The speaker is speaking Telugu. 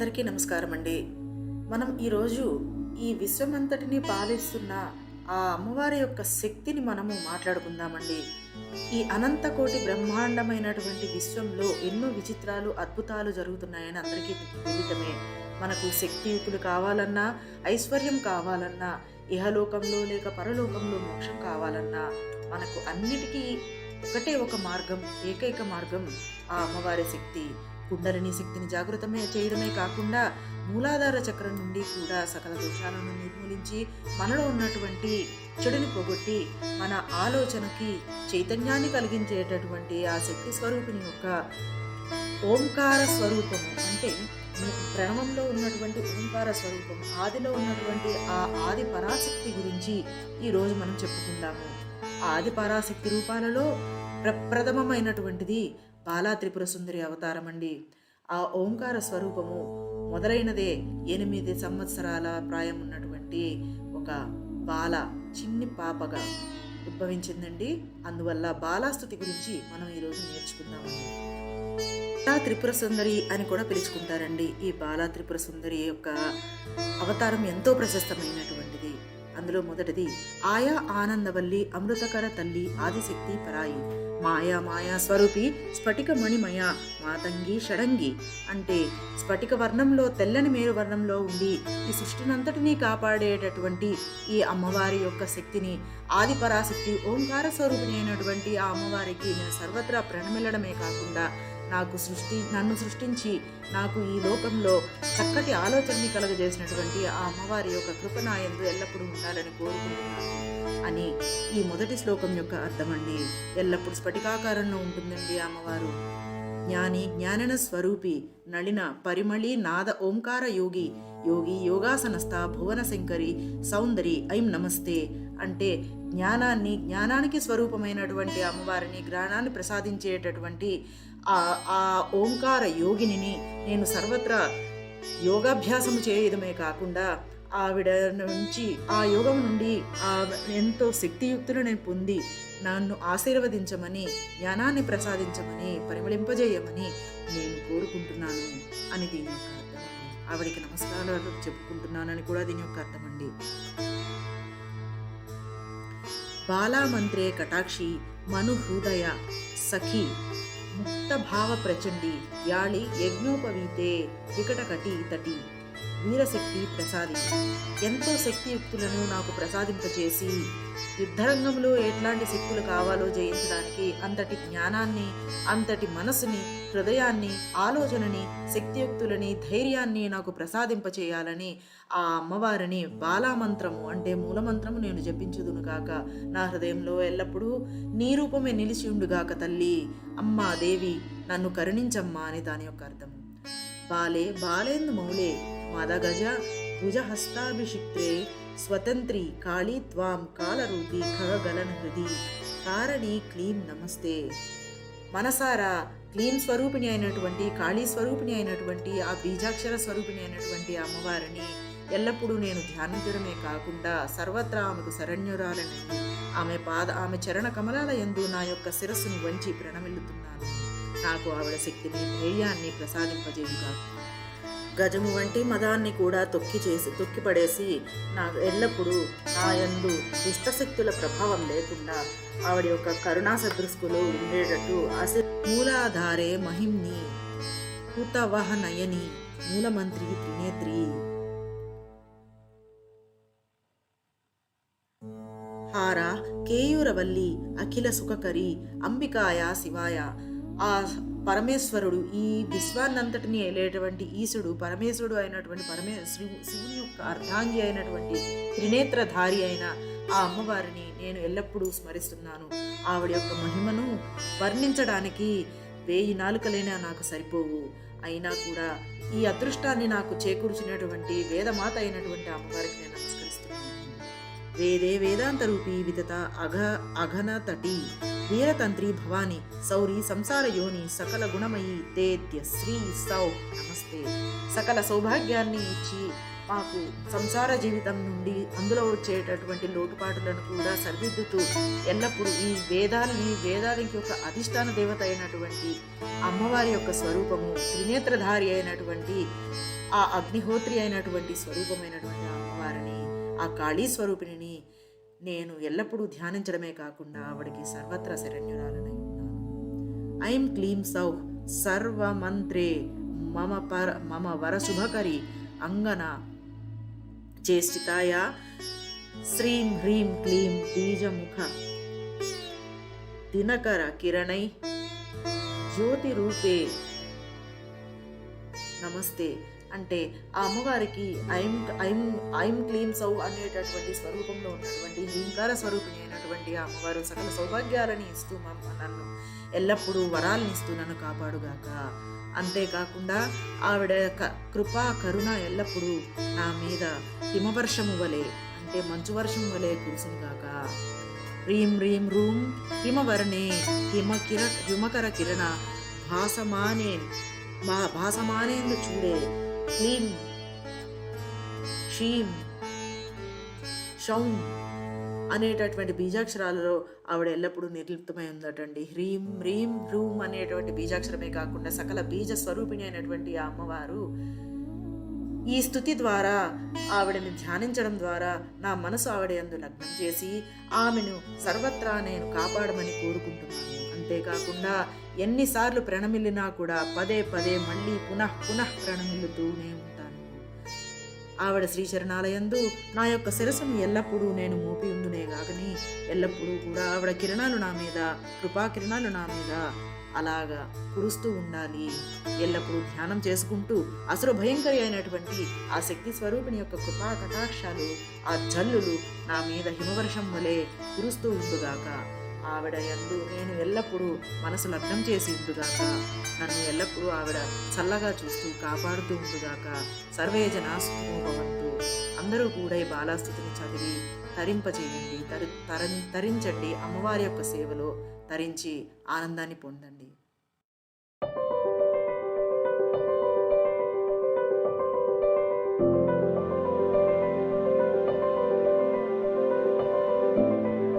అందరికీ నమస్కారం అండి మనం ఈరోజు ఈ విశ్వమంతటిని పాలిస్తున్న ఆ అమ్మవారి యొక్క శక్తిని మనము మాట్లాడుకుందామండి. ఈ అనంత కోటి బ్రహ్మాండమైనటువంటి విశ్వంలో ఎన్నో విచిత్రాలు అద్భుతాలు జరుగుతున్నాయని అందరికీ విదితమే మనకు శక్తియుతులు కావాలన్నా ఐశ్వర్యం కావాలన్నా ఇహలోకంలో లేక పరలోకంలో మోక్షం కావాలన్నా మనకు అన్నిటికీ ఒకటే ఒక మార్గం ఏకైక మార్గం ఆ అమ్మవారి శక్తి. కుండలిని శక్తిని జాగృతమే చేయడమే కాకుండా మూలాధార చక్రం నుండి కూడా సకల దోషాలను నిర్మూలించి మనలో ఉన్నటువంటి చెడుని పోగొట్టి మన ఆలోచనకి చైతన్యాన్ని కలిగించేటటువంటి ఆ శక్తి స్వరూపిణి యొక్క ఓంకార స్వరూపము అంటే ప్రణవంలో ఉన్నటువంటి ఓంకార స్వరూపం ఆదిలో ఉన్నటువంటి ఆ ఆది పరాశక్తి గురించి ఈరోజు మనం చెప్పుకుందాము. ఆది పరాశక్తి రూపాలలో ప్రప్రథమమైనటువంటిది బాలా త్రిపుర సుందరి అవతారం అండి ఆ ఓంకార స్వరూపము మొదలైనదే ఎనిమిది సంవత్సరాల ప్రాయం ఉన్నటువంటి ఒక బాల చిన్ని పాపగా ఉద్భవించిందండి. అందువల్ల బాలాస్తుతి గురించి మనం ఈరోజు నేర్చుకుందామండి. బాలా త్రిపుర సుందరి అని కూడా పిలుచుకుంటారండి. ఈ బాలా త్రిపుర సుందరి యొక్క అవతారం ఎంతో ప్రశస్తమైనటువంటిది. అందులో మొదటిది ఆయా ఆనందవల్లి అమృతకర తల్లి ఆదిశక్తి పరాయి. మాయా మాయా స్వరూపి స్ఫటిక మణిమయ మాతంగి షడంగి. అంటే స్ఫటిక వర్ణంలో తెల్లని మేరు వర్ణంలో ఉండి ఈ సృష్టినంతటినీ కాపాడేటటువంటి ఈ అమ్మవారి యొక్క శక్తిని ఆది పరాశక్తి ఓంకార స్వరూపిణి అయినటువంటి ఆ అమ్మవారికి నేను సర్వత్రా ప్రణమిల్లడమే కాకుండా నాకు సృష్టి నన్ను సృష్టించి నాకు ఈ లోకంలో చక్కటి ఆలోచనని కలగజేసినటువంటి ఆ అమ్మవారి యొక్క కృప ఎల్లప్పుడూ ఉండాలని కోరుకుంటున్నాను. అని ఈ మొదటి శ్లోకం యొక్క అర్థమండి. ఎల్లప్పుడూ స్ఫటికాకారంలో ఉంటుందండి ఆ అమ్మవారు. జ్ఞాని జ్ఞానన స్వరూపి నళిన పరిమళి నాద ఓంకార యోగి యోగి యోగాసనస్థ భువన శంకరి సౌందరి ఐం నమస్తే అంటే జ్ఞానాన్ని జ్ఞానానికి స్వరూపమైనటువంటి అమ్మవారిని జ్ఞానాన్ని ప్రసాదించేటటువంటి ఆ ఆ ఓంకార యోగిని నేను సర్వత్రా యోగాభ్యాసము చేయడమే కాకుండా ఆవిడ నుంచి ఆ యోగం నుండి ఆ ఎంతో శక్తియుక్తులు నేను పొంది నన్ను ఆశీర్వదించమని జ్ఞానాన్ని ప్రసాదించమని పరిమళింపజేయమని నేను కోరుకుంటున్నాను అని దీని యొక్క అర్థం. ఆవిడికి నమస్కారాలు చెప్పుకుంటున్నానని కూడా దీని యొక్క అర్థం అండి. బాలామంత్రే కటాక్షి మను హృదయ సఖి. ముక్త భావ ప్రచండి యాళి యజ్ఞోపవీతే వికటకటి తటి వీరశక్తి ప్రసాది ఎంతో శక్తియుక్తులను నాకు ప్రసాదింపజేసి యుద్ధరంగంలో ఎట్లాంటి శక్తులు కావాలో జయించడానికి అంతటి జ్ఞానాన్ని అంతటి మనసుని హృదయాన్ని ఆలోచనని శక్తియుక్తులని ధైర్యాన్ని నాకు ప్రసాదింపచేయాలని ఆ అమ్మవారిని బాలామంత్రము అంటే మూలమంత్రము నేను జపించుదునుగాక నా హృదయంలో ఎల్లప్పుడూ నీ రూపమే నిలిచి ఉండుగాక తల్లి. అమ్మా దేవి నన్ను కరుణించమ్మా అని దాని యొక్క అర్థం బాలే బాలేందు మౌలే మదగజ భుజహస్తాభిషిక్తే స్వతంత్రి కాళీ త్వాం కాలరూపి ఖగగలన హృది కారణి క్లీం నమస్తే. మనసారా క్లీన్ స్వరూపిణి అయినటువంటి కాళీ స్వరూపిణి అయినటువంటి ఆ బీజాక్షర స్వరూపిణి అయినటువంటి అమ్మవారిని ఎల్లప్పుడూ నేను ధ్యానించడమే కాకుండా సర్వత్రా ఆమెకు శరణ్యురాలని ఆమె పాద ఆమె చరణ కమలాల ఎందు నా యొక్క శిరస్సును వంచి ప్రణమిల్లుతున్నాను. నాకు ఆవిడ శక్తిని ధైర్యాన్ని ప్రసాదింపజేయుగా గజము వంటి మదాన్ని కూడా తొక్కి చేసి తొక్కి పడేసి నాకు ఎల్లప్పుడూ నా యందు దుష్టశక్తుల ప్రభావం లేకుండా ఆవిడ యొక్క కరుణా సదృష్కులు ఉండేటట్టు అసి మూలాధారే మహిమ్ని హుతవహ నయని మూలమంత్రి త్రినేత్రి హార కేయూరవల్లి అఖిల సుఖకరి అంబికాయ శివాయ ఆ పరమేశ్వరుడు ఈ విశ్వాన్నంతటిని ఏలేటువంటి ఈశుడు పరమేశ్వరుడు అయినటువంటి పరమే శివుని యొక్క అర్ధాంగి అయినటువంటి త్రినేత్రధారి అయిన ఆ అమ్మవారిని నేను ఎల్లప్పుడూ స్మరిస్తున్నాను. ఆవిడ యొక్క మహిమను వర్ణించడానికి వేయి నాలుకలైనా నాకు సరిపోవు. అయినా కూడా ఈ అదృష్టాన్ని నాకు చేకూర్చినటువంటి వేదమాత అయినటువంటి అమ్మవారికి నేను వేదే వేదాంత రూపీ విదత అఘ అఘన తటి వీరతంత్రి భవాని సౌరి సంసార యోని సకల గుణమయి తేద్య శ్రీ సౌ నమస్తే. సకల సౌభాగ్యాన్ని ఇచ్చి మాకు సంసార జీవితం నుండి అందులో వచ్చేటటువంటి లోటుపాటులను కూడా సరిదిద్దుతూ ఎల్లప్పుడూ ఈ వేదాలని వేదానికి ఒక అధిష్టాన దేవత అయినటువంటి అమ్మవారి యొక్క స్వరూపము త్రినేత్రధారి అయినటువంటి ఆ అగ్నిహోత్రి అయినటువంటి స్వరూపమైనటువంటి అమ్మవారిని ఆ కాళీ స్వరూపిణిని నేను ఎల్లప్పుడూ ధ్యానించడమే కాకుండా ఆవిడికి సర్వత్రా శరణ్యురాలనై ఉన్నాను. ఐం క్లీం సౌ సర్వమంత్రే మమ పర మమ వరశుభకరి అంగన చేష్టితాయ శ్రీం హ్రీం క్లీం బీజముఖ దినకర కిరణై జ్యోతి రూపే నమస్తే. అంటే ఆ అమ్మవారికి ఐం ఐం ఐం క్లీం సౌ అనేటటువంటి స్వరూపంలో ఉన్నటువంటి హ్రీంకార స్వరూపిణి అయినటువంటి ఆ అమ్మవారు సకల సౌభాగ్యాలని ఇస్తూ మమ్మ నన్ను ఎల్లప్పుడూ వరాలని ఇస్తూ నన్ను కాపాడుగాక. అంతేకాకుండా ఆవిడ క- కృపా కరుణ ఎల్లప్పుడూ నా మీద హిమవర్షము వలె అంటే మంచు వర్షం వలె కురిసినగాక. హ్రీం హ్రీం రూం హిమవర్ణే హిమకిర హిమకర కిరణ భాసమానే మా భాసమానేందు చూడే క్లీం క్షీం షౌం అనేటటువంటి బీజాక్షరాలలో ఆవిడ ఎల్లప్పుడూ నిర్లిప్తమై ఉందటండి. హ్రీం హ్రీం హ్రూం అనేటువంటి బీజాక్షరమే కాకుండా సకల బీజ స్వరూపిణి అయినటువంటి ఆ అమ్మవారు ఈ స్థుతి ద్వారా ఆవిడని ధ్యానించడం ద్వారా నా మనసు ఆవిడ యందు లగ్నం చేసి ఆమెను సర్వత్రా నేను కాపాడమని కోరుకుంటున్నాను. అంతేకాకుండా ఎన్నిసార్లు ప్రణమిల్లినా కూడా పదే పదే మళ్ళీ పునః పునః ప్రణమిల్లుతూనే ఉంటాను. ఆవిడ శ్రీచరణాలయందు నా యొక్క శిరసును ఎల్లప్పుడూ నేను మోపి ఉండునే గాకని ఎల్లప్పుడూ కూడా ఆవిడ కిరణాలు నా మీద కృపా కిరణాలు నా మీద అలాగా కురుస్తూ ఉండాలి. ఎల్లప్పుడూ ధ్యానం చేసుకుంటూ అసలు భయంకరి అయినటువంటి ఆ శక్తి స్వరూపిణి యొక్క కృపా కటాక్షాలు ఆ జల్లులు నా మీద హిమవర్షం వలె కురుస్తూ ఉండుగాక. ఆవిడ ఎందు నేను ఎల్లప్పుడూ మనసు లగ్నం చేసి ఉండుగాక నన్ను ఎల్లప్పుడూ ఆవిడ చల్లగా చూస్తూ కాపాడుతూ ఉండుగాక సర్వే జనాసుఖమో అందరూ కూడా ఈ బాలాస్థుతిని చదివి తరింపచేయండి తరి తర తరించండి అమ్మవారి యొక్క సేవలో తరించి ఆనందాన్ని పొందండి.